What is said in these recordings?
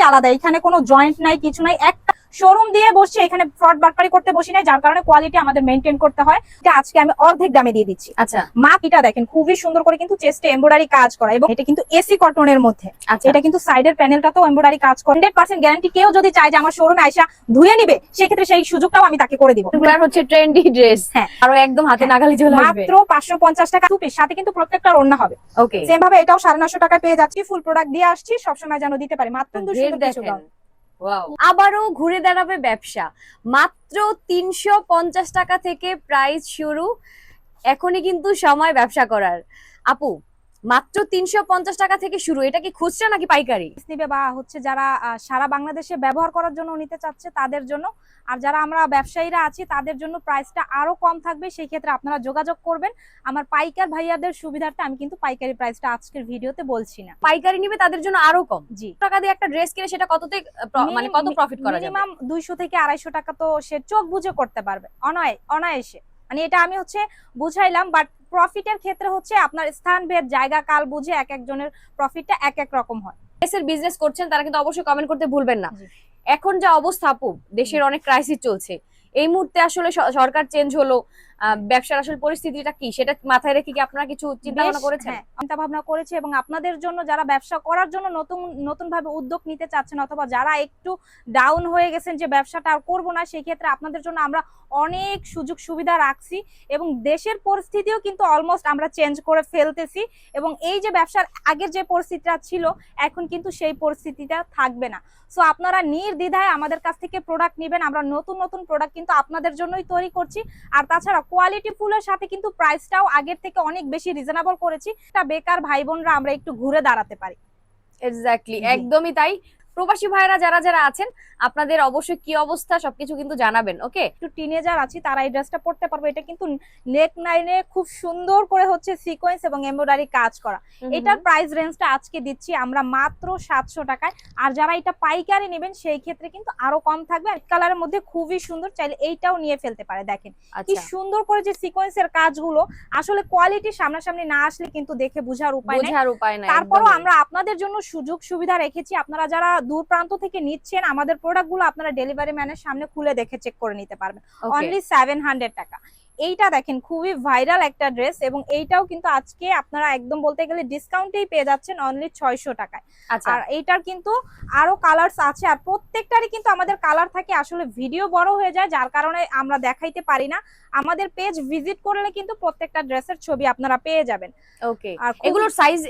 আলাদা এখানে কোনো জয়েন্ট নাই কিছু নাই একটা শোরুম দিয়ে বসছি এখানে ফ্রড বাটপারি করতে বসি নাই যার কারণে কোয়ালিটি আমাদের মেনটেন করতে হয়। এটা আজকে আমি অর্ধেক দামে দিয়ে দিচ্ছি। আচ্ছা। মা এটা দেখেন খুবই সুন্দর করে কিন্তু চেস্টে এমব্রয়ডারি কাজ করা এবং এটা কিন্তু এসি কটনের মধ্যে। আচ্ছা। এটা কিন্তু সাইডের প্যানেলটাতেও এমব্রয়ডারি কাজ করে। হান্ড্রেড পার্সেন্ট গ্যারান্টি কেউ যদি চায় যে আমার শোরুমে আইসা ধুয়ে নিবে সেক্ষেত্রে সেই সুযোগটাও আমি তাকে করে দিব। হচ্ছে ট্রেন্ডি ড্রেস হ্যাঁ। আরও একদম হাতে নাগালি চলে মাত্র পাঁচশো পঞ্চাশ টাকা টু পিস সাথে কিন্তু প্রত্যেকটা রান্না হবে। ওকে সেম ভাবে এটাও সাড়ে নশো টাকা পেয়ে যাচ্ছি ফুল প্রোডাক্ট দিয়ে আসছি সবসময় যেন দিতে পারি। মাত্র দুশো দেখেন. আবারও ঘুরে দাঁড়াবে ব্যবসা। মাত্র তিনশো পঞ্চাশ টাকা থেকে প্রাইস শুরু। এখনই কিন্তু সময় ব্যবসা করার। আপু মাত্র তিনশো পঞ্চাশ টাকা থেকে শুরু। এটা কি খুচরা নাকি পাইকারি? নিবে বা হচ্ছে যারা সারা বাংলাদেশে ব্যবহার করার জন্য নিতে চাচ্ছে তাদের জন্য। আর যারা আমরা ব্যবসায়ীরা আছি তাদের জন্য প্রাইসটা আরও কম থাকবে সেই ক্ষেত্রে আপনারা যোগাযোগ করবেন। আমার পাইকার ভাইয়াদের সুবিধার্থে আমি কিন্তু পাইকারি প্রাইসটা আজকের ভিডিওতে বলছি না। পাইকারি নিবে তাদের জন্য আরও কম? জি। টাকা দিয়ে একটা ড্রেস কিনে সেটা কততে মানে কত প্রফিট করা যাবে? মিনিমাম দুইশো থেকে আড়াইশো টাকা তো সে চোখ বুঝে করতে পারবে। অনায় অনায়াসে। মানে এটা আমি হচ্ছে বুঝাইলাম বাট প্রফিটের ক্ষেত্রে হচ্ছে আপনার স্থান ভেদ জায়গা কাল বুঝে এক একজনের প্রফিটটা এক এক রকম হয়। এসের বিজনেস করছেন তারা কিন্তু অবশ্যই কমেন্ট করতে ভুলবেন না। এখন যা অবস্থা আপু দেশের অনেক ক্রাইসিস চলছে। এই মুহূর্তে আসলে সরকার চেঞ্জ হলো ব্যবসার আসলে পরিস্থিতিটা কি? সেটা মাথায় রেখে কি আপনারা কিছু চিন্তা ভাবনা করেছেন? হ্যাঁ, চিন্তা ভাবনা করেছে এবং আপনাদের জন্য যারা ব্যবসা করার জন্য নতুন নতুন ভাবে উদ্যোগ নিতে চাচ্ছেন অথবা যারা একটু ডাউন হয়ে গেছেন যে ব্যবসাটা আর করব না সেই ক্ষেত্রে আপনাদের জন্য আমরা অনেক সুযোগ সুবিধা রাখছি এবং দেশের পরিস্থিতিও কিন্তু অলমোস্ট আমরা চেঞ্জ করে ফেলতেছি এবং এই যে ব্যবসার আগের যে পরিস্থিতিটা ছিল এখন কিন্তু সেই পরিস্থিতিটা থাকবে না। সো আপনারা নির্দ্বিধায় আমাদের কাছ থেকে প্রোডাক্ট নেবেন আমরা নতুন নতুন প্রোডাক্ট কিন্তু আপনাদের জন্যই তৈরি করছি। আর তাছাড়া কোয়ালিটি ফুলের সাথে কিন্তু প্রাইসটাও আগের থেকে অনেক বেশি রিজনেবল করেছি। তা বেকার ভাই বোনরা আমরা একটু ঘুরে দাঁড়াতে পারি। এক্স্যাক্টলি একদমই তাই। প্রবাসী ভাইরা যারা যারা আছেন আপনাদের অবশ্যই কি অবস্থা সবকিছু কিন্তু জানাবেন ওকে? একটু টিনেজার আছি তারা এই ড্রেসটা পরতে পারবে। এটা কিন্তু নেক নাইনে খুব সুন্দর করে হচ্ছে সিকোয়েন্স এবং এমব্রয়ডারি কাজ করা। এটার প্রাইস রেঞ্জটা আজকে দিচ্ছি আমরা মাত্র সাতশো টাকায়। আর যারা এটা পাইকারি নেবেন সেই ক্ষেত্রে কিন্তু আরও কম থাকবে। আর কালারের মধ্যে খুবই সুন্দর চাইলে এইটাও নিয়ে ফেলতে পারে দেখেন। কি আচ্ছা। সুন্দর করে যে সিকোয়েন্স সিকোয়েন্সের কাজগুলো আসলে কোয়ালিটি সামনাসামনি না আসলে কিন্তু দেখে বোঝার উপায় নেই। বোঝার উপায় নাই তারপরও আমরা আপনাদের জন্য সুযোগ সুবিধা রেখেছি। আপনারা যারা দূর প্রান্ত থেকে নিচ্ছেন আমাদের প্রোডাক্টগুলো আপনারা ডেলিভারি ম্যানের সামনে খুলে দেখে চেক করে নিতে পারবেন। অনলি সেভেন হান্ড্রেড টাকা। এইটা দেখেন খুবই ভাইরাল একটা ড্রেস এবং এইটাও কিন্তু আজকে আপনারা একদম বলতে গেলে ডিসকাউন্টেই পেয়ে যাচ্ছেন অনলি ছয়শো টাকায়। আচ্ছা। আর এইটার কিন্তু আরও কালার্স আছে আর প্রত্যেকটারই কিন্তু আমাদের কালার থাকে আসলে ভিডিও বড় হয়ে যায় যার কারণে আমরা দেখাইতে পারি না। আমাদের পেজ ভিজিট করলে কিন্তু প্রত্যেকটা ড্রেসের ছবি আপনারা পেয়ে যাবেন। ওকে। আর এগুলোর সাইজ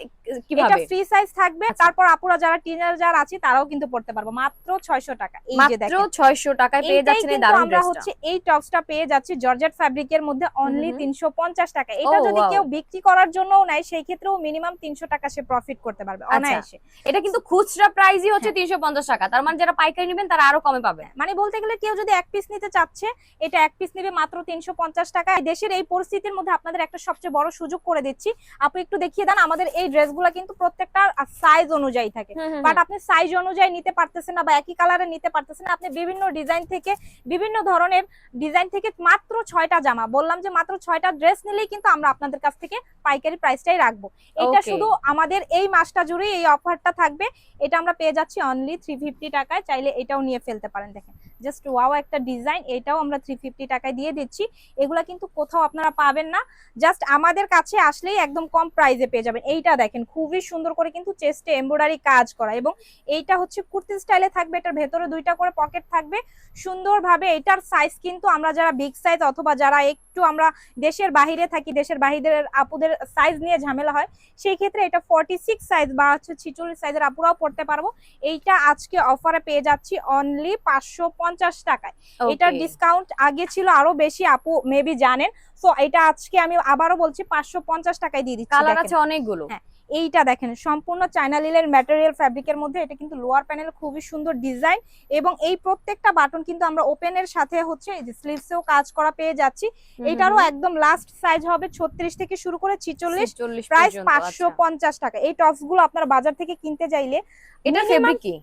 এটা ফ্রি সাইজ থাকবে আচ্ছা। তারপর আপুরা যারা টিনেজার আছে তারাও কিন্তু পড়তে পারব। মাত্র 600 টাকা এই যে মাত্র দেখেন। 600 টাকায় পেয়ে যাচ্ছেন এই দারুণ আমরা হচ্ছে এই টপসটা পেয়ে যাচ্ছি। জর্জেট ফ্যাব্রিকের মধ্যে অনলি হুম। 350 টাকা। এটা যদি কেউ বিক্রি করার জন্য নেয় সেই ক্ষেত্রেও মিনিমাম 300 টাকা সে প্রফিট করতে পারবে আচ্ছা। অনায়াসে। এটা কিন্তু খুচরা প্রাইসই হচ্ছে তিনশো পঞ্চাশ টাকা। তার মানে যারা পাইকারি নেবেন তারা আরও কমে পাবে। মানে বলতে গেলে কেউ যদি এক পিস নিতে চাচ্ছে এটা এক পিস নেবে মাত্র 350 টাকা। দেশের এই পরিস্থিতির মধ্যে আপনাদের একটা সবচেয়ে বড় সুযোগ করে দিচ্ছি। আপনি একটু দেখিয়ে দেন আমাদের এই ড্রেসগুলো কিন্তু প্রত্যেকটা সাইজ অনুযায়ী থাকে। বাট আপনি সাইজ অনুযায়ী নিতে পারতেছেন না বা একই কালারে নিতে পারতেছেন না আপনি বিভিন্ন ডিজাইন থেকে বিভিন্ন ধরনের ডিজাইন থেকে মাত্র ছয়টা জামা বললাম যে মাত্র ছয়টা ড্রেস নিলেই কিন্তু আমরা আপনাদের কাছ থেকে পাইকারি প্রাইসটাই রাখব। এটা শুধু আমাদের এই মাসটা জুড়ে এই অফারটা থাকবে। এটা আমরা পেয়ে যাচ্ছি অনলি থ্রি ফিফটি টাকায়। চাইলে এটাও নিয়ে ফেলতে পারেন দেখেন। জাস্ট ওয়াও একটা ডিজাইন এটাও আমরা থ্রি ফিফটি টাকায় দিয়ে দিচ্ছি। এগুলা কিন্তু কোথাও আপনারা পাবেন না। জাস্ট আমাদের কাছে আসলেই একদম কম প্রাইজে পেয়ে যাবেন। এইটা দেখেন, খুবই সুন্দর করে কিন্তু চেস্টে এমব্রয়ডারি কাজ করা এবং এইটা হচ্ছে কুর্তি স্টাইলে থাকবে, এটার ভেতরে দুইটা করে পকেট থাকবে। সুন্দরভাবে এটার সাইজ কিন্তু আমরা যারা বিগ সাইজ অথবা যারা একটু আমরা দেশের বাহিরে থাকি, দেশের বাহিরের আপুদের সাইজ নিয়ে ঝামেলা হয়, সেই ক্ষেত্রে এটা ফর্টি সিক্স সাইজ বা হচ্ছে ছিচল্লিশ সাইজের আপুরাও পড়তে পারব। এইটা আজকে অফারে পেয়ে যাচ্ছি অনলি পাঁচশো পঞ্চাশ টাকায়। এটার ডিসকাউন্ট আগে ছিল আরও বেশি আপু মেবি জানেন। সো এটা আজকে আমি আবারও বলছি পাঁচশো পঞ্চাশ টাকায় দিয়ে দিচ্ছি কালার আছে অনেকগুলো। হ্যাঁ। এইটা দেখেন সম্পূর্ণ চায়না লিলের ম্যাটেরিয়াল ফ্যাব্রিকের মধ্যে এটা কিন্তু লোয়ার প্যানেল খুবই সুন্দর ডিজাইন এবং এই প্রত্যেকটা বাটন কিন্তু আমরা ওপেনের সাথে হচ্ছে স্লিভসেও কাজ করা পেয়ে যাচ্ছি। এটারও একদম লাস্ট সাইজ হবে ছত্রিশ থেকে শুরু করে ছিচল্লিশ চল্লিশ প্রাইস পাঁচশো পঞ্চাশ টাকা। এই টপসগুলো আপনারা বাজার থেকে কিনতে চাইলে এটা ফেব্রিক কি?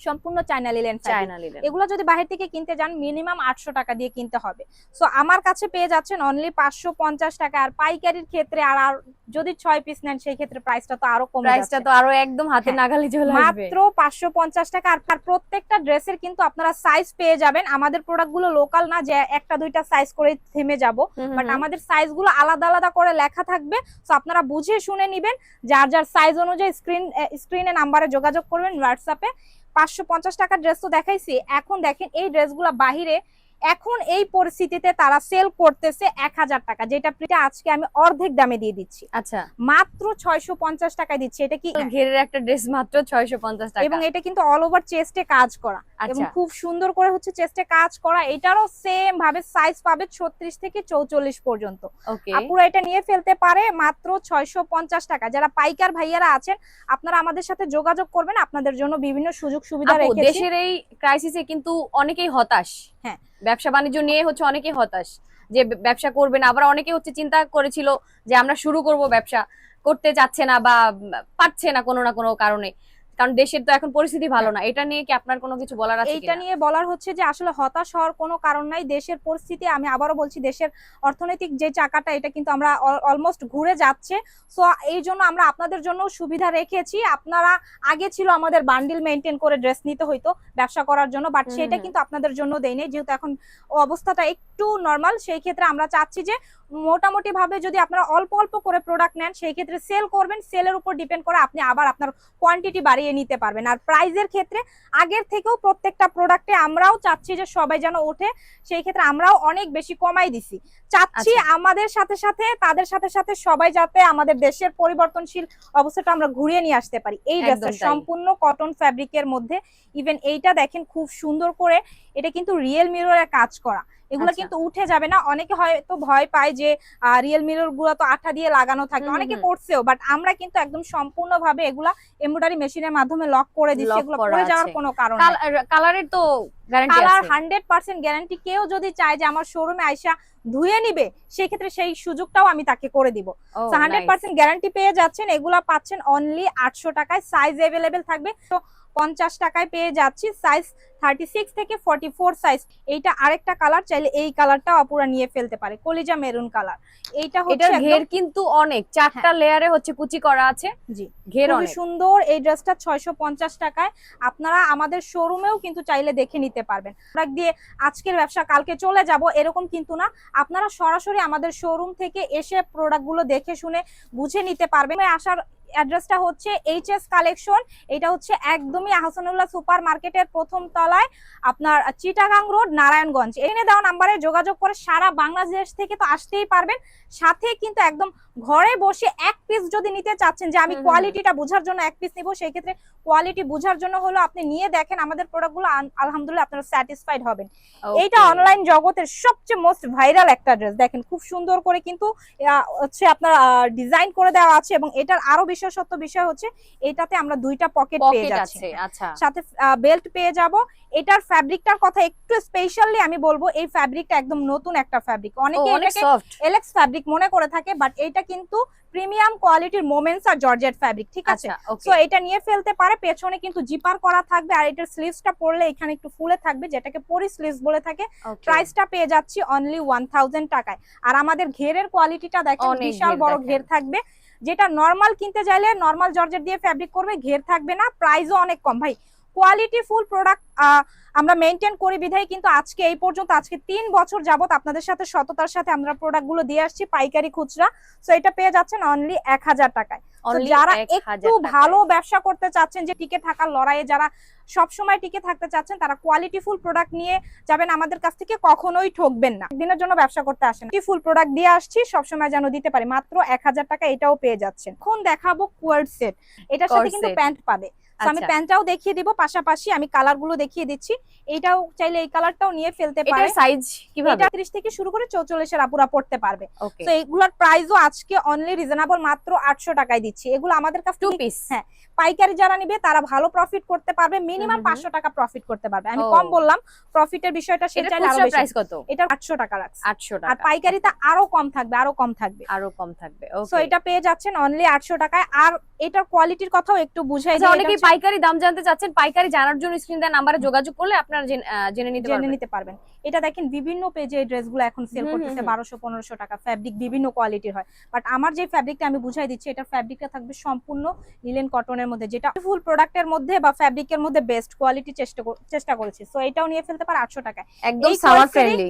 সম্পূর্ণ চায়না লিলেন চায়না লিলেন এগুলো যদি বাইরে থেকে কিনতে যান মিনিমাম আটশো টাকা দিয়ে কিনতে হবে। সো আমার কাছে পেয়ে যাচ্ছেন অনলি পাঁচশো পঞ্চাশ টাকা। আর পাইকারির ক্ষেত্রে আর আর যদি ছয় পিস নেন সেই ক্ষেত্রে প্রাইসটা তো আরও কম প্রাইসটা তো আরও একদম হাতে হ্যাঁ, নাগালে চলে মাত্র পাঁচশো পঞ্চাশ টাকা। আর আর প্রত্যেকটা ড্রেসের কিন্তু আপনারা সাইজ পেয়ে যাবেন। আমাদের প্রোডাক্টগুলো লোকাল না যে একটা দুইটা সাইজ করে থেমে যাব। বাট আমাদের সাইজগুলো আলাদা আলাদা করে লেখা থাকবে। তো আপনারা বুঝে শুনে নিবেন। যার যার সাইজ অনুযায়ী স্ক্রিন স্ক্রিনে নাম্বারে যোগাযোগ করবেন হোয়াটসঅ্যাপে পাঁচশো পঞ্চাশ টাকার ড্রেস তো দেখাইছি। এখন দেখেন এই ড্রেসগুলো বাহিরে এখন এই পরিস্থিতিতে তারা সেল করতেছে এক হাজার টাকা যেটা প্রিটা আজকে আমি অর্ধেক দামে দিয়ে দিচ্ছি। আচ্ছা। মাত্র ছয়শো পঞ্চাশ টাকায় দিচ্ছি এটা কি ঘেরের একটা ড্রেস মাত্র 650 টাকা। এবং এটা কিন্তু অল ওভার চেস্টে কাজ করা। এবং আচ্ছা খুব সুন্দর করে হচ্ছে চেস্টে কাজ করা এটারও সেম ভাবে সাইজ পাবে ছত্রিশ থেকে চৌচল্লিশ পর্যন্ত। আপুরা এটা নিয়ে ফেলতে পারে মাত্র ছয়শো পঞ্চাশ টাকা। যারা পাইকার ভাইয়ারা আছেন আপনারা আমাদের সাথে যোগাযোগ করবেন আপনাদের জন্য বিভিন্ন সুযোগ সুবিধা দেশের এই ক্রাইসিসে কিন্তু অনেকেই হতাশ। হ্যাঁ। ব্যবসা বাণিজ্য নিয়ে হচ্ছে অনেকে হতাশ, যে ব্যবসা করবে না আবার অনেকে হচ্ছে চিন্তা করেছিল যে আমরা শুরু করব ব্যবসা, করতে চাচ্ছে না বা পারছে না কোনো না কোনো কারণে কারণ দেশের তো এখন পরিস্থিতি ভালো না। এটা নিয়ে কি আপনার কোনো কিছু বলার আছে এটা নিয়ে বলার হচ্ছে যে আসলে হতাশ হওয়ার কোনো কারণ নাই। দেশের পরিস্থিতি আমি আবারও বলছি দেশের অর্থনৈতিক যে চাকাটা এটা কিন্তু আমরা অলমোস্ট ঘুরে যাচ্ছে। সো এই জন্য আমরা আপনাদের জন্য সুবিধা রেখেছি। আপনারা আগে ছিল আমাদের বান্ডিল মেনটেন করে ড্রেস নিতে হইতো ব্যবসা করার জন্য বাট সেটা কিন্তু আপনাদের জন্য দেই নাই। যেহেতু এখন অবস্থাটা একটু নর্মাল সেই ক্ষেত্রে আমরা চাচ্ছি যে মোটামুটি ভাবে যদি আপনারা অল্প অল্প করে প্রোডাক্ট নেন সেই ক্ষেত্রে সেল করবেন। সেলের উপর ডিপেন্ড করে আপনি আবার আপনার কোয়ান্টিটি বাড়িয়ে নিতে পারবেন। আর প্রাইজের ক্ষেত্রে আগের থেকেও প্রত্যেকটা প্রোডাক্টে আমরাও চাচ্ছি যে সবাই যেন ওঠে সেই ক্ষেত্রে আমরাও অনেক বেশি কমাই দিছি। চাচ্ছি আচ্ছা। আমাদের সাথে সাথে তাদের সাথে সাথে সবাই যাতে আমাদের দেশের পরিবর্তনশীল অবস্থাটা আমরা ঘুরিয়ে নিয়ে আসতে পারি। এই ড্রেসটা সম্পূর্ণ কটন ফ্যাব্রিকের মধ্যে। ইভেন এইটা দেখেন খুব সুন্দর করে এটা কিন্তু রিয়েল মিররের কাজ করা। এগুলো আচ্ছা। কিন্তু উঠে যাবে না। অনেকে হয়তো ভয় পায় যে রিয়েল মিররগুলো তো আঠা দিয়ে লাগানো থাকে। অনেকে করছেও বাট আমরা কিন্তু একদম সম্পূর্ণ ভাবে এগুলা এমব্রয়ডারি মেশিনের মাধ্যমে লক করে দিচ্ছি। এগুলো পরে যাওয়ার কোনো কারণ কালারের তো guarantee colour hundred percent guarantee কেউ যদি চায় যে আমার শোরুমে আইসা ধুয়ে নিবে সেই ক্ষেত্রে সেই সুযোগটাও আমি তাকে করে দিব। হান্ড্রেড পার্সেন্ট গ্যারান্টি পেয়ে যাচ্ছেন। এগুলা পাচ্ছেন অনলি আটশো টাকায়। সাইজ এভেলেবেল থাকবে। তো পঞ্চাশ টাকায় পেয়ে যাচ্ছি। সাইজ থার্টি সিক্স থেকে ফর্টি ফোর সাইজ এইটা আরেকটা কালার চাইলে এই কালারটা অপুরা নিয়ে ফেলতে পারে। কলিজা মেরুন কালার এইটা হচ্ছে ঘের কিন্তু অনেক। চারটা লেয়ারে হচ্ছে কুচি করা আছে। জি। ঘের অনেক। সুন্দর। এই ড্রেসটা ছয়শো পঞ্চাশ টাকায়। আপনারা আমাদের শোরুমেও কিন্তু চাইলে দেখে নিতে পারবেন। প্রোডাক্ট দিয়ে আজকের ব্যবসা কালকে চলে যাব এরকম কিন্তু না। আপনারা সরাসরি আমাদের শোরুম থেকে এসে প্রোডাক্টগুলো দেখে শুনে বুঝে নিতে পারবেন। আসার অ্যাড্রেসটা হচ্ছে এইচ এস কালেকশন এটা হচ্ছে একদমই আহসানুল্লাহ সুপার মার্কেটের প্রথম তলায় আপনার চিটাগাং রোড, নারায়ণগঞ্জ। এনে দেওয়া নাম্বারে যোগাযোগ করে সারা বাংলাদেশ থেকে তো আসতেই পারবেন। সাথে কিন্তু একদম ঘরে বসে এক পিস যদি নিতে চাচ্ছেন যে আমি কোয়ালিটিটা বোঝার জন্য এক পিস নিব সেই ক্ষেত্রে কোয়ালিটি বোঝার জন্য হলো আপনি নিয়ে দেখেন আমাদের প্রোডাক্টগুলো আলহামদুলিল্লাহ আপনারা স্যাটিসফাইড হবেন। এইটা অনলাইন জগতের সবচেয়ে মোস্ট ভাইরাল একটা ড্রেস দেখেন খুব সুন্দর করে কিন্তু হচ্ছে আপনার ডিজাইন করে দেওয়া আছে এবং এটার আরও বিশেষত্ব বিষয় হচ্ছে এটাতে আমরা দুইটা পকেট পেয়ে যাচ্ছি। আচ্ছা। সাথে বেল্ট পেয়ে যাব। এটার ফ্যাব্রিকটার কথা একটু স্পেশালি আমি বলব এই ফ্যাব্রিকটা একদম নতুন একটা ফ্যাব্রিক অনেকে এলেক্স ফ্যাব্রিক মনে করে থাকে বাট এটা কিন্তু প্রিমিয়াম কোয়ালিটির মোমেন্টস আর জর্জেট ফ্যাব্রিক ঠিক আছে? আচ্ছা সো এটা নিয়ে ফেলতে পারে পেছনে কিন্তু জিপার করা থাকবে আর এটার স্লিভসটা পরলে এখানে একটু ফুলে থাকবে যেটাকে পরি স্লিভস বলে থাকে। প্রাইসটা পেয়ে যাচ্ছি অনলি ওয়ান থাউজেন্ড টাকায়। আর আমাদের ঘেরের কোয়ালিটিটা দেখেন বিশাল বড় ঘের থাকবে। যেটা নর্মাল কিনতে চাইলে নর্মাল জর্জেট দিয়ে ফ্যাব্রিক করবে ঘের থাকবে না প্রাইসও অনেক কম। ভাই কোয়ালিটি ফুল প্রোডাক্ট আমরা মেনটেন করি বিধায় কিন্তু আজকে এই পর্যন্ত আজকে তিন বছর যাবত আপনাদের সাথে সততার সাথে আমরা প্রোডাক্টগুলো দিয়ে আসছি পাইকারি খুচরা। সো এটা পেয়ে যাচ্ছেন অনলি এক হাজার টাকায়। যারা একটু ভালো ব্যবসা করতে চাচ্ছেন যে টিকে থাকার লড়াইয়ে যারা সব সময় টিকে থাকতে চাচ্ছেন তারা কোয়ালিটিফুল প্রোডাক্ট নিয়ে যাবেন আমাদের কাছ থেকে কখনোই ঠকবেন না। দিনের জন্য ব্যবসা করতে আসেন ফুল প্রোডাক্ট দিয়ে আসছি সবসময় যেন দিতে পারি। মাত্র এক হাজার টাকা এটাও পেয়ে যাচ্ছেন। এখন দেখাবো কোয়ার্ড সেট এটার সাথে কিন্তু প্যান্ট পাবে। আমি আচ্ছা। প্যান্টটাও দেখিয়ে দিব পাশাপাশি আমি কালারগুলো দেখিয়ে দিচ্ছি। এটাও চাইলে এই কালারটাও নিয়ে ফেলতে পারে। সাইজ কীভাবে? এটা 30 থেকে শুরু করে চৌচল্লিশের আপুরা পড়তে পারবে। তো এগুলোর প্রাইসও আজকে অনলি রিজনেবল মাত্র আটশো টাকায় দিচ্ছি। এগুলো আমাদের কাছে টু পিস হ্যাঁ, পাইকারি যারা নিবে তারা ভালো প্রফিট করতে পারবে মিনিমাম। পাঁচশো টাকা প্রফিট করতে পারবে। আমি কম বললাম প্রফিটের বিষয়টা সে এটা চাইলে আরও প্রাইস কত? এটা আটশো টাকা রাখছে। আটশো আর টাকা। পাইকারিতে আরও কম থাকবে আরও কম থাকবে। আরও কম থাকবে সো এটা পেয়ে যাচ্ছেন অনলি আটশো টাকায়। আর এটার কোয়ালিটির কথাও একটু বুঝাই আচ্ছা যে অনেকেই পাইকারি দাম জানতে চাচ্ছেন পাইকারি জানার জন্য স্ক্রিন দেওয়ার নাম্বারে যোগাযোগ করলে আপনারা জেনে- নিতে জেনে পারবেন। নিতে পারবেন। এটা দেখেন বিভিন্ন পেজে এই ড্রেসগুলো এখন সেল করতেছে। বারোশো পনেরোশো টাকা। ফ্যাব্রিক বিভিন্ন কোয়ালিটির হয়। বাট আমার যে ফ্যাব্রিকটা আমি বুঝাই দিচ্ছি এটা ফ্যাব্রিকটা থাকবে সম্পূর্ণ লিলেন কটনের মধ্যে যেটা ফুল প্রোডাক্টের মধ্যে বা ফ্যাব্রিকের মধ্যে বেস্ট কোয়ালিটি চেষ্টা চেষ্টা করেছি। সো এটাও নিয়ে ফেলতে পারে আটশো টাকায়। একদম সামার ফ্রেন্ডলি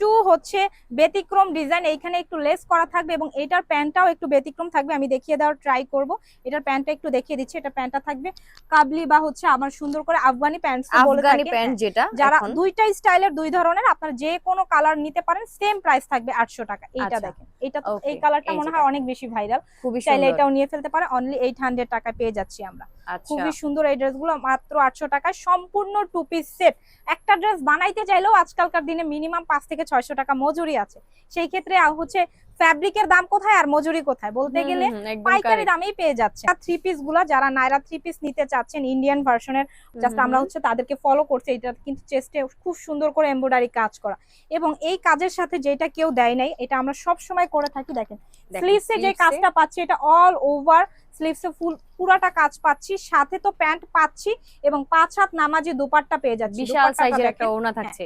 একটু হচ্ছে ব্যতিক্রম ডিজাইন এইখানে একটু লেস করা থাকবে এবং এটার প্যান্টটাও একটু ব্যতিক্রম থাকবে। আমি দেখিয়ে দেওয়ার ট্রাই করব। এটার প্যান্টটা একটু দেখিয়ে দিচ্ছি। এটা প্যান্টটা থাকবে কাবলি বা হচ্ছে আমার সুন্দর করে আফগানি প্যান্ট বলে আফগানি প্যান্ট যেটা যারা। দুইটা স্টাইলের দুই ধরনের আপনারা যে কোনো কালার নিতে পারেন সেম প্রাইস থাকবে আটশো টাকা। এইটা আচ্ছা। দেখেন। এটা এই কালারটা মনে হয় অনেক বেশি ভাইরাল চাইলে এটাও নিয়ে ফেলতে পারে অনলি এইট হান্ড্রেড টাকায় পেয়ে যাচ্ছি আমরা। খুবই সুন্দর এই ড্রেসগুলো মাত্র আটশো টাকায় সম্পূর্ণ টু পিস সেট একটা ড্রেস বানাইতে চাইলেও আজকালকার দিনে মিনিমাম পাঁচ থেকে ছয়শো টাকা মজুরি আছে। সেই ক্ষেত্রে হচ্ছে ফ্যাব্রিকের দাম কোথায় আর মজুরি কোথায়? বলতে গেলে পাইকারি দামেই পেয়ে যাচ্ছে। থ্রি পিসগুলা যারা নাইরা থ্রি পিস নিতে চাচ্ছেন ইন্ডিয়ান ভার্সনের জাস্ট আমরা হচ্ছে তাদেরকে ফলো করছি এটা কিন্তু চেস্টে খুব সুন্দর করে এমব্রয়ডারি কাজ করা। এবং এই কাজের সাথে যেটা কেউ দেয় নাই এটা আমরা সব সময় করে থাকি দেখেন। দেখেন, স্লিভসে যে কাজটা পাচ্ছি এটা অল ওভার স্লিভসে ফুল পুরাটা কাজ পাচ্ছি সাথে তো প্যান্ট পাচ্ছি এবং পাঁচ হাত নামাজি দুপাট্টা পেয়ে যাচ্ছি। বিশাল সাইজের একটা দেখেন। ওড়না থাকছে।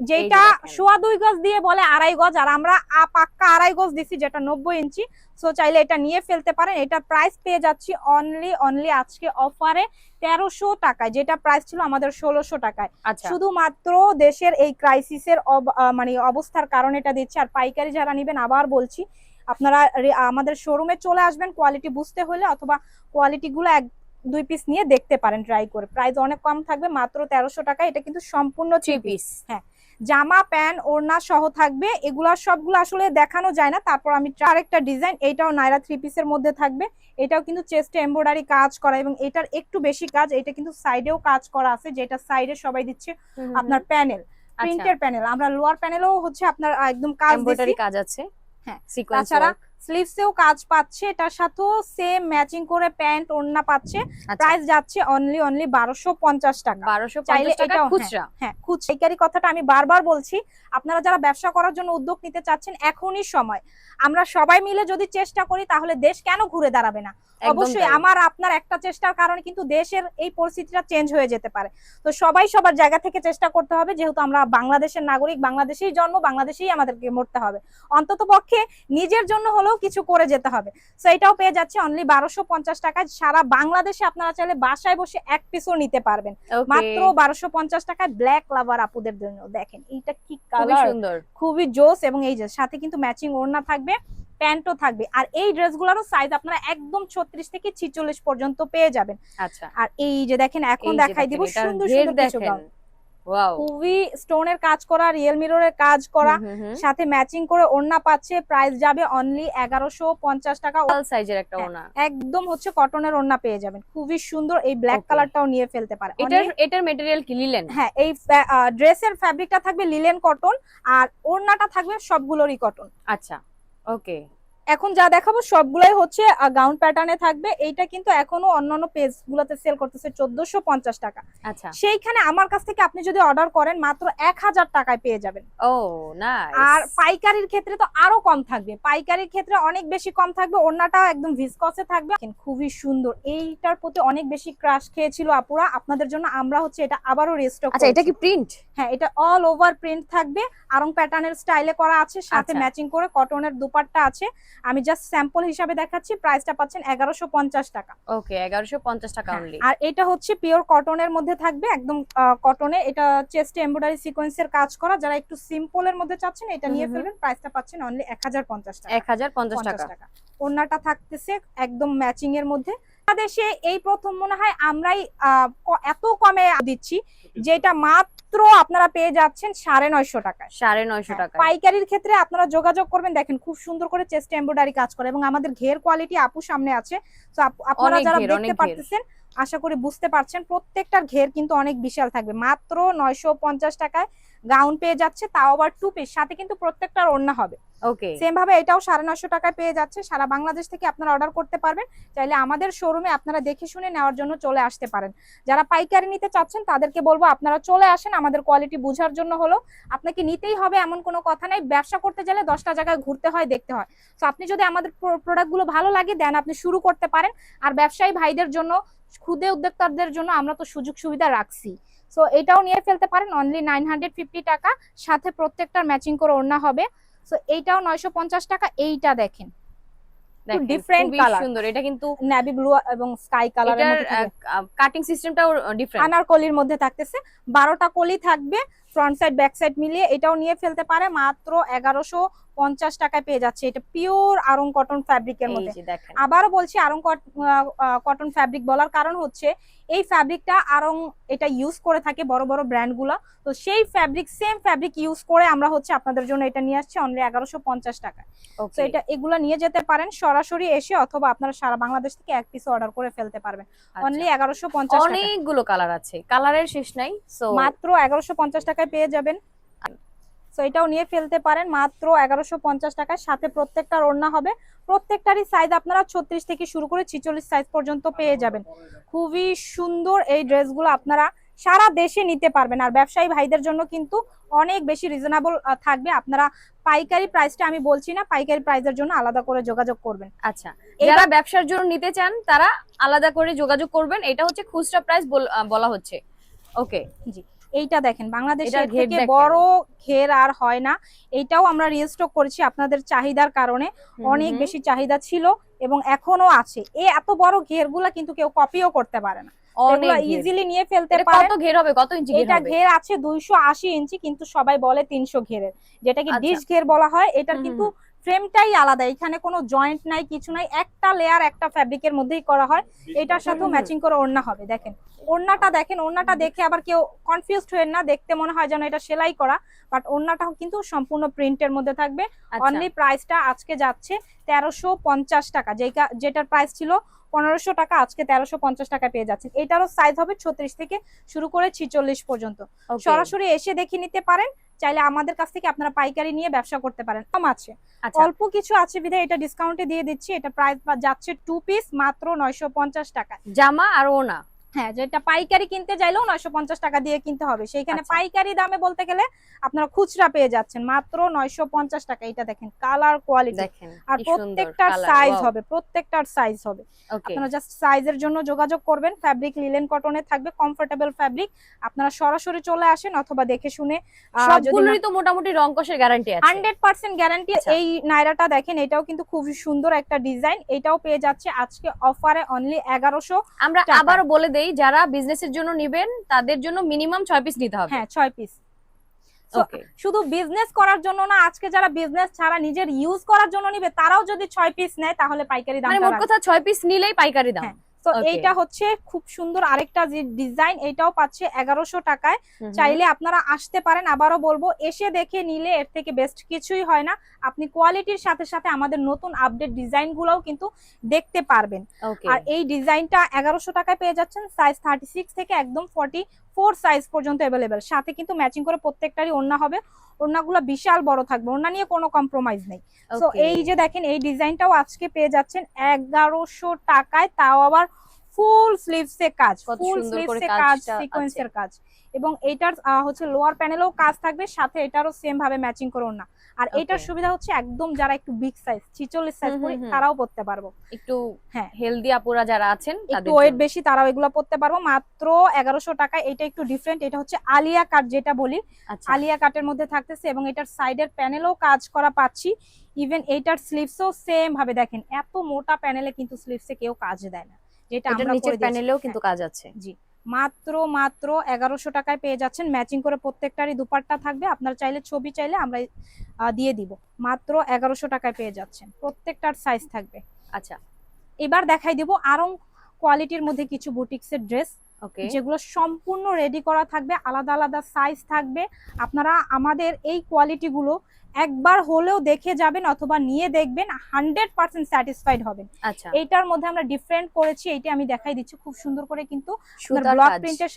যেটা সোয়া দুই গজ দিয়ে বলে আড়াই গজ আর আমরা পাক্কা আড়াই গজ দিছি যেটা নব্বই ইঞ্চি। সো চাইলে এটা নিয়ে ফেলতে পারেন। এটা প্রাইস পেয়ে যাচ্ছি অনলি অনলি আজকে অফারে তেরোশো টাকায় যেটা প্রাইস ছিল আমাদের ষোলোশো টাকায়। আচ্ছা। শুধুমাত্র দেশের এই ক্রাইসিসের মানে অবস্থার কারণে এটা দিচ্ছে। আর পাইকারি যারা নেবেন আবার বলছি আপনারা আমাদের শোরুমে চলে আসবেন কোয়ালিটি বুঝতে হলে অথবা কোয়ালিটি গুলো এক দুই পিস নিয়ে দেখতে পারেন ট্রাই করে। প্রাইস অনেক কম থাকবে মাত্র তেরোশো টাকা এটা কিন্তু সম্পূর্ণ থ্রি পিস হ্যাঁ জামা প্যান্ট ওড়না সহ থাকবে এগুলা সবগুলো আসলে দেখানো যায় না তারপর আমি আরেকটা ডিজাইন এটাও নাইরা থ্রি পিসের মধ্যে থাকবে এটাও কিন্তু চেস্টে এমব্রয়ডারি কাজ করা এবং এটার একটু বেশি কাজ এটা কিন্তু সাইডেও কাজ করা আছে যেটা সাইডে সবাই দিচ্ছে আপনার প্যানেল। প্রিন্টের প্যানেল আমরা লোয়ার প্যানেলও হচ্ছে আপনার একদম কাজ কাজ আছে। হ্যাঁ, তাছাড়া স্লিভসেও কাজ পাচ্ছে এটার সাথেও সেম ম্যাচিং করে প্যান্ট ওড়না পাচ্ছে। প্রাইস যাচ্ছে অনলি অনলি বারোশো পঞ্চাশ টাকা। বারোশো চাইলে টাকা? এটাও, খুচরা? হ্যাঁ খুচরাইকারি কথাটা আমি বারবার বলছি আপনারা যারা ব্যবসা করার জন্য উদ্যোগ নিতে চাচ্ছেন এখনই সময়। আমরা সবাই মিলে যদি চেষ্টা করি তাহলে দেশ কেন ঘুরে দাঁড়াবে না? অবশ্যই আমার আপনার একটা চেষ্টার কারণে কিন্তু দেশের এই পরিস্থিতিটা চেঞ্জ হয়ে যেতে পারে। তো সবাই সবার জায়গা থেকে চেষ্টা করতে হবে যেহেতু আমরা বাংলাদেশের নাগরিক বাংলাদেশেই জন্ম বাংলাদেশেই আমাদেরকে মরতে হবে। অন্তত পক্ষে নিজের জন্য হলেও কিছু করে যেতে হবে। তো এটাও পেয়ে যাচ্ছে অনলি বারোশো পঞ্চাশ টাকায়। সারা বাংলাদেশে আপনারা চাইলে বাসায় বসে এক পিসও নিতে পারবেন। মাত্র বারোশো পঞ্চাশ টাকায় ব্ল্যাক লাভার আপুদের জন্য। দেখেন এইটা কি কালার খুবই জোস এবং এই যে সাথে কিন্তু ম্যাচিং ওড়না থাকবে। প্যান্টও থাকবে। আর এই ড্রেসগুলোরও সাইজ আপনারা একদম ছত্রিশ থেকে ছিচল্লিশ পর্যন্ত পেয়ে যাবেন। আচ্ছা। আর এই যে দেখেন এখন দেখাই দিব সুন্দর সুন্দর কিছু গাউন খুবই স্টোনের কাজ করা রিয়েল মিররের কাজ করা সাথে ম্যাচিং করে ওড়না পাচ্ছে প্রাইস যাবে অনলি এগারোশো পঞ্চাশ টাকা। সাইজের একটা হ্যাঁ, ওনা একদম হচ্ছে কটনের ওড়না পেয়ে যাবেন। খুবই সুন্দর এই ব্ল্যাক. কালারটাও নিয়ে ফেলতে পারে। এটার এটার মেটেরিয়াল কি লিলেন হ্যাঁ এই ড্রেসের ফ্যাব্রিকটা থাকবে লিলেন কটন আর ওড়নাটা থাকবে সবগুলোরই কটন আচ্ছা। ওকে এখন যা দেখাবো সবগুলাই হচ্ছে গাউন প্যাটার্নে থাকবে। এইটা কিন্তু এখনও অন্যান্য পেজ গুলোতে সেল করতেছে চোদ্দশো পঞ্চাশ টাকা। আচ্ছা। সেইখানে আমার কাছ থেকে আপনি যদি অর্ডার করেন মাত্র এক হাজার টাকায় পেয়ে যাবেন। ও নাইস আর পাইকারির ক্ষেত্রে তো আরও কম থাকবে। পাইকারির ক্ষেত্রে অনেক বেশি কম থাকবে ওড়নাটা একদম ভিসকসে থাকবে। খুবই সুন্দর। এইটার প্রতি অনেক বেশি ক্রাশ খেয়েছিল আপুরা। আপনাদের জন্য আমরা হচ্ছে এটা আবারও রেস্টক আচ্ছা এটা কি প্রিন্ট হ্যাঁ এটা অল ওভার প্রিন্ট থাকবে। আরং প্যাটার্নের স্টাইলে করা আছে সাথে আচ্ছা। ম্যাচিং করে কটনের দুপাট্টা আছে। আমি জাস্ট স্যাম্পল হিসাবে দেখাচ্ছি প্রাইসটা পাচ্ছেন এগারোশো পঞ্চাশ টাকা। ওকে এগারোশো পঞ্চাশ টাকা হ্যাঁ, অনলি আর এটা হচ্ছে পিওর কটনের মধ্যে থাকবে একদম কটনে এটা চেস্টে এমব্রয়ডারি সিকোয়েন্সের কাজ করা যারা একটু সিম্পলের মধ্যে চাচ্ছেন এটা নিয়ে। ফেলবেন প্রাইসটা পাচ্ছেন অনলি এক হাজার পঞ্চাশ টাকা। এক হাজার পঞ্চাশ টাকা। ওড়নাটা থাকতেছে একদম ম্যাচিং এর মধ্যে। বাংলাদেশে এই প্রথম মনে হয় আমরাই এত কমে দিচ্ছি যেটা মাত্র আপনারা পেয়ে যাচ্ছেন সাড়ে নয়শো টাকায়। সাড়ে নয়শো হ্যাঁ, টাকা পাইকারির ক্ষেত্রে আপনারা যোগাযোগ করবেন দেখেন খুব সুন্দর করে চেস্ট এমব্রয়ডারি কাজ করে এবং আমাদের ঘের কোয়ালিটি আপু সামনে আছে। তো আপনারা যারা দেখতে পারতেছেন আশা করি বুঝতে পারছেন প্রত্যেকটার ঘের কিন্তু অনেক বিশাল থাকবে। মাত্র নয়শো পঞ্চাশ টাকায় গাউন পেয়ে যাচ্ছে তাও আবার টু পিস সাথে কিন্তু প্রত্যেকটার ওড়না হবে। ওকে সেম ভাবে এটাও সাড়ে নশো টাকায় পেয়ে যাচ্ছে সারা বাংলাদেশ থেকে আপনারা অর্ডার করতে পারবেন। চাইলে আমাদের শোরুমে আপনারা দেখে শুনে নেওয়ার জন্য চলে আসতে পারেন। যারা পাইকারি নিতে চাচ্ছেন তাদেরকে বলব আপনারা চলে আসেন আমাদের কোয়ালিটি বোঝার জন্য হলো। আপনাকে নিতেই হবে এমন কোনো কথা নাই ব্যবসা করতে গেলে দশটা জায়গায় ঘুরতে হয় দেখতে হয়। তো আপনি যদি আমাদের প্রোডাক্টগুলো ভালো লাগে দেন আপনি শুরু করতে পারেন। আর ব্যবসায়ী ভাইদের জন্য ক্ষুদে উদ্যোক্তাদের জন্য আমরা তো সুযোগ সুবিধা রাখছি। সো এটাও নিয়ে ফেলতে পারেন। অনলি নাইন টাকা। সাথে প্রত্যেকটার ম্যাচিং করে ওড়না হবে। সো এইটাও নয়শো পঞ্চাশ টাকা। এইটা দেখেন। ডিফারেন্ট সুন্দর। এটা কিন্তু নেভি ব্লু এবং স্কাই কালারের মধ্যে কাটিং সিস্টেমটাও ডিফারেন্ট আনারকলির মধ্যে থাকতেছে। বারোটা কলি থাকবে। ফ্রন্ট সাইড ব্যাক সাইড মিলিয়ে এটাও নিয়ে ফেলতে পারে। মাত্র এগারোশো পঞ্চাশ টাকায় পেয়ে যাচ্ছে। এটা পিওর আরং কটন ফ্যাব্রিকের মধ্যে। আবারও বলছি আরং কটন ফ্যাব্রিক বলার কারণ হচ্ছে এই ফ্যাব্রিকটা আরং এটা ইউজ করে থাকে বড় বড় ব্র্যান্ডগুলো তো সেই ফ্যাব্রিক সেম ফ্যাব্রিক ইউজ করে আমরা হচ্ছে আপনাদের জন্য এটা নিয়ে আসছি অনলি এগারোশো পঞ্চাশ টাকা তো এটা এগুলো নিয়ে যেতে পারেন সরাসরি এসে অথবা আপনারা সারা বাংলাদেশ থেকে এক পিস অর্ডার করে ফেলতে পারবেন। অনলি এগারোশো পঞ্চাশ আচ্ছা। অনেকগুলো কালার আছে। কালারের শেষ নাই মাত্র এগারোশো পঞ্চাশ টাকায় পেয়ে যাবেন। তো এটাও নিয়ে ফেলতে পারেন। মাত্র এগারোশো পঞ্চাশ টাকায় সাথে প্রত্যেকটার ওড়না হবে। প্রত্যেকটারই সাইজ আপনারা ছত্রিশ থেকে শুরু করে ছিচল্লিশ সাইজ পর্যন্ত পেয়ে যাবেন। খুবই সুন্দর এই ড্রেসগুলো আপনারা সারা দেশে নিতে পারবেন। আর ব্যবসায়ী ভাইদের জন্য কিন্তু অনেক বেশি রিজনেবল থাকবে। আপনারা পাইকারি প্রাইসটা আমি বলছি না পাইকারি প্রাইসের জন্য আলাদা করে যোগাযোগ করবেন। আচ্ছা যারা ব্যবসার জন্য নিতে চান তারা আলাদা করে যোগাযোগ করবেন। এটা হচ্ছে খুচরা প্রাইস বলা হচ্ছে। ওকে এইটা দেখেন বাংলাদেশের থেকে বড় ঘের আর হয় না। এইটাও আমরা রিস্টক করেছি আপনাদের চাহিদার কারণে। অনেক বেশি চাহিদা ছিল এবং এখনও আছে। এই এত বড় ঘেরগুলা কিন্তু কেউ কপিও করতে পারে না। ঘের। ইজিলি নিয়ে ফেলতে পারে কত ঘের হবে? কত ইঞ্চি এটা ঘের আছে দুইশো আশি ইঞ্চি কিন্তু সবাই বলে তিনশো ঘেরের। যেটাকে আচ্ছা। ডিশ ঘের বলা হয় হুম, কিন্তু ফ্রেমটাই আলাদা এখানে কোনো জয়েন্ট নাই কিছু নাই একটা লেয়ার একটা ফ্যাব্রিকের মধ্যেই করা হয়। এটার সাথেও। ম্যাচিং করে ওড়না হবে দেখেন। ওড়নাটা দেখেন ওড়নাটা দেখে আবার কেউ কনফিউজড হয়ে না দেখতে মনে হয় যেন এটা সেলাই করা বাট ওড়নাটাও কিন্তু সম্পূর্ণ প্রিন্টের মধ্যে থাকবে। আচ্ছা, অনলি প্রাইসটা আজকে যাচ্ছে তেরোশো পঞ্চাশ টাকা যেটা যেটার প্রাইস ছিল পনেরোশো টাকা আজকে তেরোশো পঞ্চাশ টাকা পেয়ে যাচ্ছেন। এটারও সাইজ হবে ছত্রিশ থেকে শুরু করে ছিচল্লিশ পর্যন্ত। সরাসরি এসে দেখে নিতে পারেন চাইলে আমাদের কাছ থেকে আপনারা পাইকারি নিয়ে ব্যবসা করতে পারেন। কম আছে। আচ্ছা। অল্প কিছু আছে বিধায় এটা ডিসকাউন্টে দিয়ে দিচ্ছি। এটা প্রাইস যাচ্ছে টু পিস মাত্র নয়শো পঞ্চাশ টাকা জামা আর ওনা। হ্যাঁ যেটা পাইকারি কিনতে চাইলেও নয়শো পঞ্চাশ টাকা দিয়ে কিনতে হবে। সেইখানে আচ্ছা। পাইকারি দামে বলতে গেলে আপনারা খুচরা পেয়ে যাচ্ছেন। মাত্র নয়শো পঞ্চাশ টাকা। এটা দেখেন কালার কোয়ালিটি দেখেন আর প্রত্যেকটার সাইজ হবে প্রত্যেকটার সাইজ হবে। আপনারা জাস্ট সাইজের জন্য যোগাযোগ করবেন। ফ্যাব্রিক লিলেন কটনে থাকবে কমফোর্টেবল ফ্যাব্রিক আপনারা সরাসরি চলে আসেন অথবা দেখে শুনে সবগুলোরই তো মোটামুটি রং কষের গ্যারান্টি আছে। হান্ড্রেড পার্সেন্ট গ্যারান্টি আচ্ছা। এই নাইরাটা দেখেন এটাও কিন্তু খুবই সুন্দর একটা ডিজাইন এটাও পেয়ে যাচ্ছে আজকে অফারে অনলি এগারোশো আমরা টাকা। আবারও বলে দেই যারা বিজনেসের জন্য নিবেন তাদের জন্য মিনিমাম ছয় পিস নিতে হবে। হ্যাঁ ছয় পিস ওকে শুধু বিজনেস করার জন্য না আজকে যারা বিজনেস ছাড়া নিজের ইউজ করার জন্য নিবে তারাও যদি ছয় পিস নেয় তাহলে পাইকারি দাম মানে মোট কথা ছয় পিস নিলেই পাইকারি দাম। হ্যাঁ, তো এইটা হচ্ছে খুব সুন্দর আরেকটা যে ডিজাইন এটাও পাচ্ছে এগারোশো টাকায়। চাইলে আপনারা আসতে পারেন আবারও বলব এসে দেখে নিলে এর থেকে বেস্ট কিছুই হয় না। আপনি কোয়ালিটির সাথে সাথে আমাদের নতুন আপডেট ডিজাইন গুলোও কিন্তু দেখতে পারবেন। আর এই ডিজাইনটা এগারোশো টাকায় পেয়ে যাচ্ছেন সাইজ থার্টি সিক্স থেকে একদম ফর্টি ফোর সাইজ পর্যন্ত অ্যাভেলেবেল সাথে কিন্তু ম্যাচিং করে প্রত্যেকটারই ওড়না হবে। ওড়নাগুলো বিশাল বড় থাকবে ওড়না নিয়ে কোনো কম্প্রোমাইজ নেই। তো এই যে দেখেন এই ডিজাইনটাও আজকে পেয়ে যাচ্ছেন এগারোশো টাকায় তাও আবার ফুল স্লিভস এ কাজ ফুল স্লিভসে এ কাজ সিকোয়েন্সের কাজ। এবং এটার হচ্ছে লোয়ার প্যানেলেও কাজ থাকবে সাথে এটারও সেম ভাবে ম্যাচিং করো না। আর এটার সুবিধা হচ্ছে একদম যারা একটু বিগ সাইজ ছিচল্লিশ সাইজ হুম, করি। তারাও পড়তে পারব। একটু হ্যাঁ। হেলদি আপুরা যারা আছেন একটু ওয়েট বেশি তারাও এগুলো পড়তে পারব। মাত্র এগারোশো টাকায় এটা একটু ডিফারেন্ট এটা হচ্ছে আলিয়া কাট যেটা বলি। আচ্ছা। আলিয়া কাটের মধ্যে থাকতেছে এবং এটার সাইডের প্যানেলও কাজ করা পাচ্ছি। ইভেন এটার স্লিভসও সেম ভাবে দেখেন এত মোটা প্যানেলে কিন্তু স্লিভসে কেউ কাজ দেয় না যেটা আমরা নিচের প্যানেলেও কিন্তু কাজ আছে। জি। মাত্র মাত্র এগারোশো টাকায় পেয়ে যাচ্ছেন। ম্যাচিং করে প্রত্যেকটারই দুপাট্টা থাকবে। আপনার চাইলে ছবি চাইলে আমরা দিয়ে দিব। মাত্র এগারোশো টাকায় পেয়ে যাচ্ছেন। প্রত্যেকটার সাইজ থাকবে। আচ্ছা। এবার দেখাই দিব আরং কোয়ালিটির মধ্যে কিছু বুটিক্সের ড্রেস ওকে। যেগুলো সম্পূর্ণ রেডি করা থাকবে। আলাদা আলাদা সাইজ থাকবে। আপনারা আমাদের এই কোয়ালিটিগুলো একবার হলেও দেখে যাবেন অথবা নিয়ে দেখবেন হান্ড্রেড পার্সেন্ট স্যাটিসফাইড হবেন। আচ্ছা। এইটার মধ্যে আমরা ডিফারেন্ট করেছি এইটা আমি দেখাই দিচ্ছি খুব সুন্দর করে কিন্তু ব্লক প্রিন্টের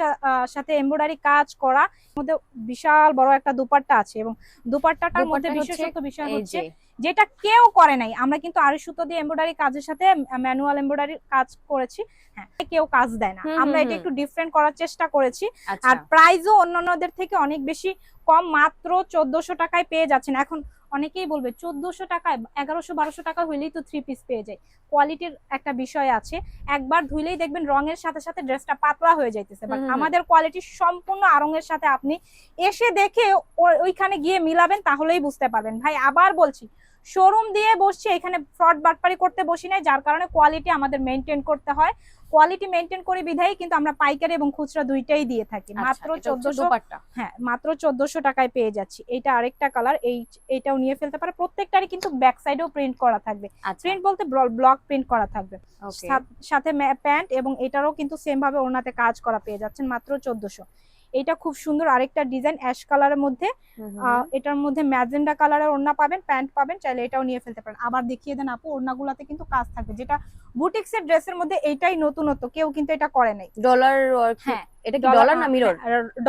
সাথে এমব্রয়ডারি কাজ করা মধ্যে বিশাল বড় একটা দুপাট্টা আছে এবং দুপাট্টাটার মধ্যে বিশেষত বিষয় হচ্ছে যেটা কেউ করে নাই আমরা কিন্তু আড়ি সুতো দিয়ে এমব্রয়ডারি কাজের সাথে ম্যানুয়াল এমব্রয়ডারি কাজ করেছি হ্যাঁ কেউ কাজ দেয় না। আমরা এটা একটু ডিফারেন্ট করার চেষ্টা করেছি। আচ্ছা। আর প্রাইসও অন্যান্যদের থেকে অনেক বেশি কম মাত্র চোদ্দশো টাকায় পেয়ে যাচ্ছেন। এখন অনেকেই বলবে চোদ্দশো টাকায় এগারোশো বারোশো টাকা হইলেই তো থ্রি পিস পেয়ে যায়। কোয়ালিটির একটা বিষয় আছে। একবার ধুইলেই দেখবেন রঙের সাথে সাথে ড্রেসটা পাতলা হয়ে যাইতেছে। বাট। আমাদের কোয়ালিটি সম্পূর্ণ আরঙের সাথে আপনি এসে দেখে ওইখানে গিয়ে মিলাবেন তাহলেই বুঝতে পারবেন। ভাই আবার বলছি শোরুম দিয়ে বসছি এখানে ফ্রড বাটপারি করতে বসি নাই যার কারণে কোয়ালিটি আমাদের মেনটেন করতে হয়। কোয়ালিটি মেনটেন করে বিধায় কিন্তু আমরা পাইকারি এবং খুচরা দুইটাই দিয়ে থাকি। আচ্ছা, মাত্র চোদ্দশো হ্যাঁ মাত্র চোদ্দশো টাকায় পেয়ে যাচ্ছি। এটা আরেকটা কালার এই এটাও নিয়ে ফেলতে পারে। প্রত্যেকটারই কিন্তু ব্যাক সাইডেও প্রিন্ট করা থাকবে। আচ্ছা। প্রিন্ট বলতে ব্লক প্রিন্ট করা থাকবে। সাথে প্যান্ট এবং এটারও কিন্তু সেম ভাবে ওনাতে কাজ করা পেয়ে যাচ্ছেন মাত্র চোদ্দশো। এটা খুব সুন্দর আরেকটা ডিজাইন অ্যাশ কালারের মধ্যে। আহ, এটার মধ্যে ম্যাজেন্ডা কালারের ওড়না পাবেন প্যান্ট পাবেন চাইলে এটাও নিয়ে ফেলতে পারেন। আবার দেখিয়ে দেন আপু ওড়নাগুলাতে কিন্তু কাজ থাকবে। যেটা বুটিক্সের ড্রেসের মধ্যে এটাই নতুনত্ব কেউ কিন্তু এটা করে নাই। ডলার হ্যাঁ, এটা কি ডলার না মিরর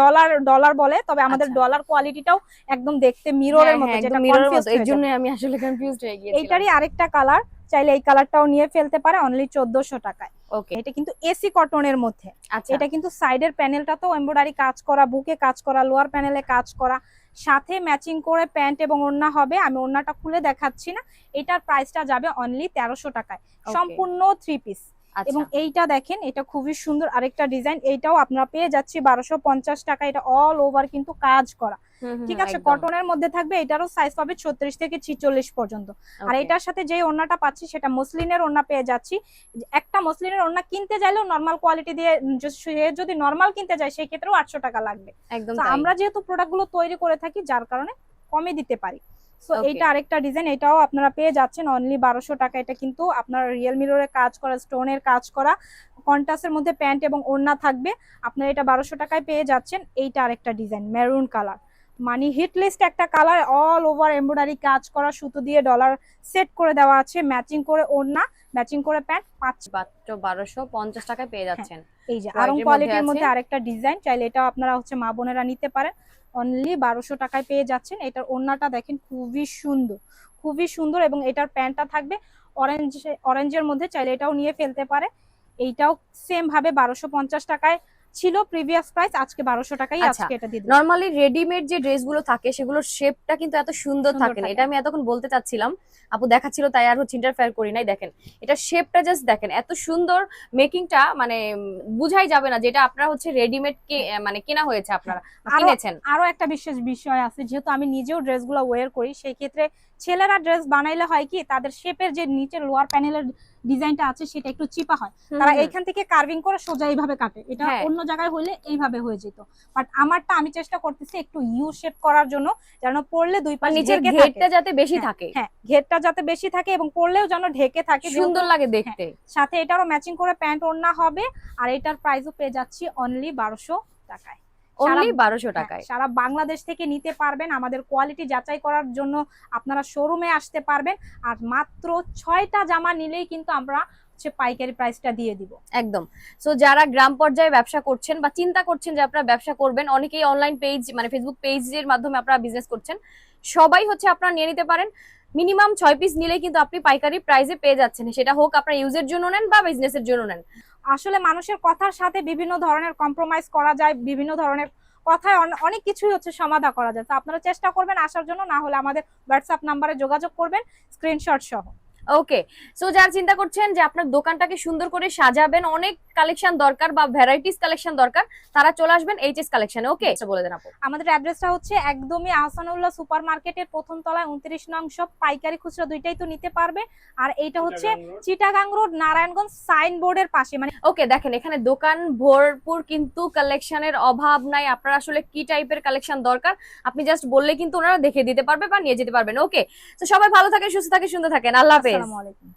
ডলার ডলার বলে তবে আমাদের আচ্ছা। ডলার কোয়ালিটিটাও একদম দেখতে মিররের মতো যেটা মিররের মতো। এর জন্য আমি আসলে কনফিউজড হয়ে গিয়েছিলাম। এইটারই আরেকটা কালার চাইলে এই কালারটাও নিয়ে ফেলতে পারে অনলি চোদ্দশো টাকায়। ওকে এটা কিন্তু এসি কটনের মধ্যে। আচ্ছা। এটা কিন্তু সাইডের প্যানেলটাতেও এমব্রয়ডারি কাজ করা বুকে কাজ করা লোয়ার প্যানেলে কাজ করা সাথে ম্যাচিং করে প্যান্ট এবং ওড়না হবে আমি ওড়নাটা খুলে দেখাচ্ছি না এটার প্রাইসটা যাবে অনলি তেরোশো টাকায়। সম্পূর্ণ থ্রি পিস আচ্ছা এবং এইটা দেখেন এটা খুবই সুন্দর আরেকটা ডিজাইন এইটাও আপনারা পেয়ে যাচ্ছি বারোশো পঞ্চাশ টাকা এটা অল ওভার কিন্তু কাজ করা। ঠিক আছে কটনের মধ্যে থাকবে এটারও সাইজ পাবে ছত্রিশ থেকে ছিচল্লিশ পর্যন্ত। আর এটার সাথে যে ওড়নাটা পাচ্ছি সেটা মসলিনের ওড়না পেয়ে যাচ্ছি। একটা মসলিনের ওড়না কিনতে চাইলেও নর্মাল কোয়ালিটি দিয়ে যদি নর্মাল কিনতে যায় সেই ক্ষেত্রেও আটশো টাকা লাগবে। একদম আমরা যেহেতু প্রোডাক্টগুলো তৈরি করে থাকি যার কারণে কমে দিতে পারি। সো. এইটা আরেকটা ডিজাইন এটাও আপনারা পেয়ে যাচ্ছেন অনলি বারোশো টাকা। এটা কিন্তু আপনার রিয়েল মিররের কাজ করা স্টোনের কাজ করা। কন্টাসের মধ্যে প্যান্ট এবং ওড়না থাকবে। আপনারা এটা বারোশো টাকায় পেয়ে যাচ্ছেন। এইটা আরেকটা ডিজাইন মেরুন কালার মানে হিট লিস্ট একটা কালার অল ওভার এমব্রয়ডারি কাজ করা সুতো দিয়ে ডলার সেট করে দেওয়া আছে। ম্যাচিং করে ওড়না ম্যাচিং করে প্যান্ট পাঁচ মাত্র বারোশো পঞ্চাশ টাকায় পেয়ে যাচ্ছেন। এই যে আরং কোয়ালিটির মধ্যে আরেকটা ডিজাইন চাইলে এটা আপনারা হচ্ছে মা বোনেরা নিতে পারেন। অনলি বারোশো টাকায় পেয়ে যাচ্ছেন। এটার ওড়নাটা দেখেন খুবই সুন্দর খুবই সুন্দর এবং এটার প্যান্টটা থাকবে অরেঞ্জ অরেঞ্জের মধ্যে, চাইলে এটাও নিয়ে ফেলতে পারে। এইটাও সেম ভাবে বারোশো পঞ্চাশ টাকায় ছিল প্রিভিয়াস প্রাইস আজকে বারোশো টাকাই আচ্ছা, আজকে এটা দিয়ে। নরমালি রেডিমেড যে ড্রেসগুলো থাকে সেগুলোর শেপটা কিন্তু এত সুন্দর থাকে না। এটা আমি এতক্ষণ বলতে চাচ্ছিলাম আপু দেখাচ্ছিল তাই আর হচ্ছে ইন্টারফেয়ার করি নাই দেখেন। এটা শেপটা জাস্ট দেখেন এত সুন্দর মেকিংটা মানে বুঝাই যাবে না যেটা আপনারা হচ্ছে রেডিমেড কে মানে কেনা হয়েছে আপনারা কিনেছেন। আরও একটা বিশেষ বিষয় আছে যেহেতু আমি নিজেও ড্রেসগুলো ওয়্যার করি সেই ক্ষেত্রে ছেলেরা ড্রেস বানাইলে হয় কি তাদের শেপের যে নিচের লোয়ার প্যানেলের ডিজাইনটা আছে সেটা একটু চিপা হয়। তারা। এইখান থেকে কার্ভিং করে সোজা এইভাবে কাটে। এটা হ্যাঁ। অন্য জায়গায় হলে এইভাবে হয়ে যেত। বাট আমারটা আমি চেষ্টা করতেছি একটু ইউ শেপ করার জন্য যেন পড়লে দুই মানে পাশ নিচের ঘেরটা যাতে বেশি হ্যাঁ, থাকে। হ্যাঁ ঘেরটা যাতে বেশি থাকে এবং পড়লেও যেন ঢেকে থাকে সুন্দর লাগে দেখতে। সাথে এটারও ম্যাচিং করে প্যান্ট ওড়না হবে আর এটার প্রাইসও পেয়ে যাচ্ছি অনলি বারোশো টাকায়। অনলি সারা- বারোশো হ্যাঁ, টাকায়। সারা বাংলাদেশ থেকে নিতে পারবেন আমাদের কোয়ালিটি যাচাই করার জন্য আপনারা শোরুমে আসতে পারবেন। আর মাত্র ছয়টা জামা নিলেই কিন্তু আমরা হচ্ছে পাইকারি প্রাইসটা দিয়ে দিব। একদম। সো যারা গ্রাম পর্যায়ে ব্যবসা করছেন বা চিন্তা করছেন যে আপনারা ব্যবসা করবেন অনেকেই অনলাইন পেজ মানে ফেসবুক পেজের মাধ্যমে আপনারা বিজনেস করছেন সবাই হচ্ছে আপনারা নিয়ে নিতে পারেন। মিনিমাম ছয় পিস নিলে কিন্তু আপনি পাইকারি প্রাইসে পেয়ে যাচ্ছেন। সেটা হোক আপনার ইউজের জন্য নেন বা বিজনেসের জন্য নেন। আসলে মানুষের কথার সাথে বিভিন্ন ধরনের কম্প্রোমাইজ করা যায়, বিভিন্ন ধরনের কথায় অন- অনেক কিছুই হচ্ছে সমাধা করা যায়। তো আপনারা চেষ্টা করবেন আসার জন্য, না হলে আমাদের হোয়াটসঅ্যাপ নাম্বারে যোগাযোগ করবেন স্ক্রিনশট সহ। ওকে সো যারা চিন্তা করছেন যে আপনার দোকানটাকে সুন্দর করে সাজাবেন অনেক কালেকশন দরকার বা ভ্যারাইটিস কালেকশন দরকার তারা চলে আসবেন এইচএস কালেকশনে ওকে বলে দেন আপু। আমাদের অ্যাড্রেসটা হচ্ছে একদমই আহসানুল্লাহ সুপার মার্কেটের প্রথম তলায় উনত্রিশ নং সব পাইকারি খুচরা দুইটাই তো নিতে পারবে। আর এইটা হচ্ছে চিটাগাং রোড। নারায়ণগঞ্জ সাইন বোর্ডের পাশে। মানে ওকে দেখেন এখানে দোকান ভরপুর কিন্তু কালেকশনের অভাব নাই। আপনার আসলে কি টাইপের কালেকশন দরকার? আপনি জাস্ট বললে কিন্তু ওনারা দেখে দিতে পারবে বা নিয়ে যেতে পারবেন। ওকে তো সবাই ভালো থাকেন সুস্থ থাকেন সুন্দর থাকেন। আল্লাহ হাফেজ। আসসালামু আলাইকুম